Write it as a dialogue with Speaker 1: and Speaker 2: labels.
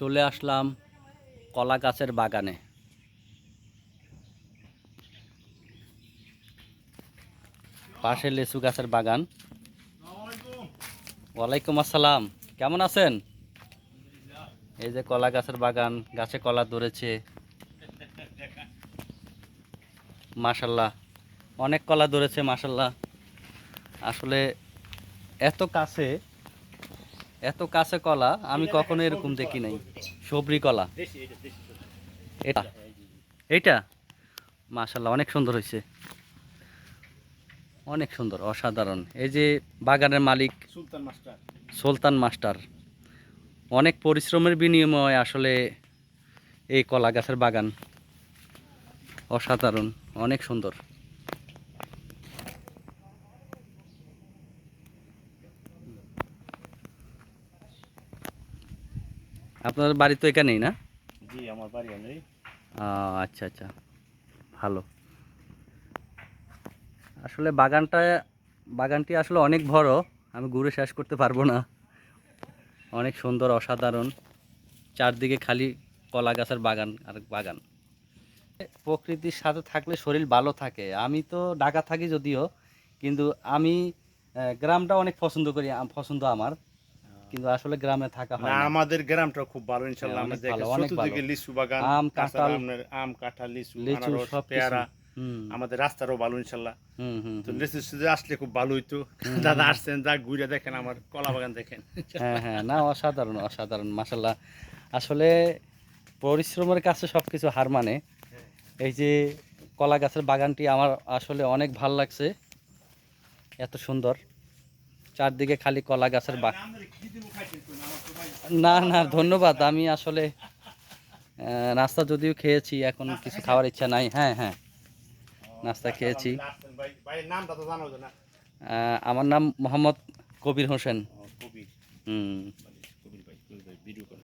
Speaker 1: চলে আসলাম কলা গাছের বাগানে। পাশে লেচু গাছের বাগান। ওয়ালাইকুম আসসালাম। কেমন আছেন? এই যে কলা গাছের বাগান, গাছে কলা ধরেছে। মাশাল্লাহ, অনেক কলা ধরেছে, মাশাল্লাহ। আসলে এত কাছে এত কাছে কলা আমি কখনো এরকম দেখি নাই। সবরি কলা। এটা। এইটা মাশাল্লাহ অনেক সুন্দর হয়েছে। অনেক সুন্দর অসাধারণ। এই যে বাগানের মালিক
Speaker 2: সুলতান মাস্টার।
Speaker 1: সুলতান মাস্টার। অনেক পরিশ্রমের বিনিময়ে আসলে এই কলা গাছের বাগান। অসাধারণ অনেক সুন্দর। আপনাদের বাড়ি তো এখানেই না?
Speaker 2: জি আমার বাড়ি আমি
Speaker 1: আহ, আচ্ছা আচ্ছা। ভালো। আসলে বাগানটা বাগানটি আসলে অনেক বড় আমি ঘুরে শেষ করতে পারব না। অনেক সুন্দর অসাধারণ। চারদিকে খালি কলা গাছের বাগান আর বাগান। প্রকৃতির সাথে থাকলে শরীর ভালো থাকে। আমি তো ঢাকা থাকি যদিও কিন্তু আমি গ্রামটা অনেক পছন্দ করি পছন্দ আমার। কিন্তু আসলে গ্রামে থাকা হয়
Speaker 2: না। আমাদের গ্রামটা খুব ভালো ইনশাআল্লাহ আমরা দেখে চতুর্দিকে। লিচু বাগান
Speaker 1: আম, কাঁঠাল,
Speaker 2: আম কাঁঠাল লিচু
Speaker 1: লিচু
Speaker 2: আনারস
Speaker 1: সব
Speaker 2: পেয়ারা আমাদের রাস্তারও ভালো ইনশাল্লাহ।
Speaker 1: হুম হুম
Speaker 2: তো লিচু সিজে আসলে খুব ভালো হইতো। দাদা আসছেন যা ঘুরে দেখেন আমার কলা বাগান দেখেন।
Speaker 1: হ্যাঁ হ্যাঁ না অসাধারণ অসাধারণ মাসাল্লাহ আসলে পরিশ্রমের কাছে সব কিছু হার মানে। এই যে কলা গাছের বাগানটি আমার আসলে অনেক ভালো লাগছে। এত সুন্দর। চারদিকে খালি কলা গাছের বাগান না না ধন্যবাদ। আমি আসলে নাস্তা যদিও খেয়েছি এখন কিছু খাওয়ার ইচ্ছা নাই। হ্যাঁ হ্যাঁ নাস্তা খেয়েছি। আমার নাম মোহাম্মদ কবির হোসেন। হুম।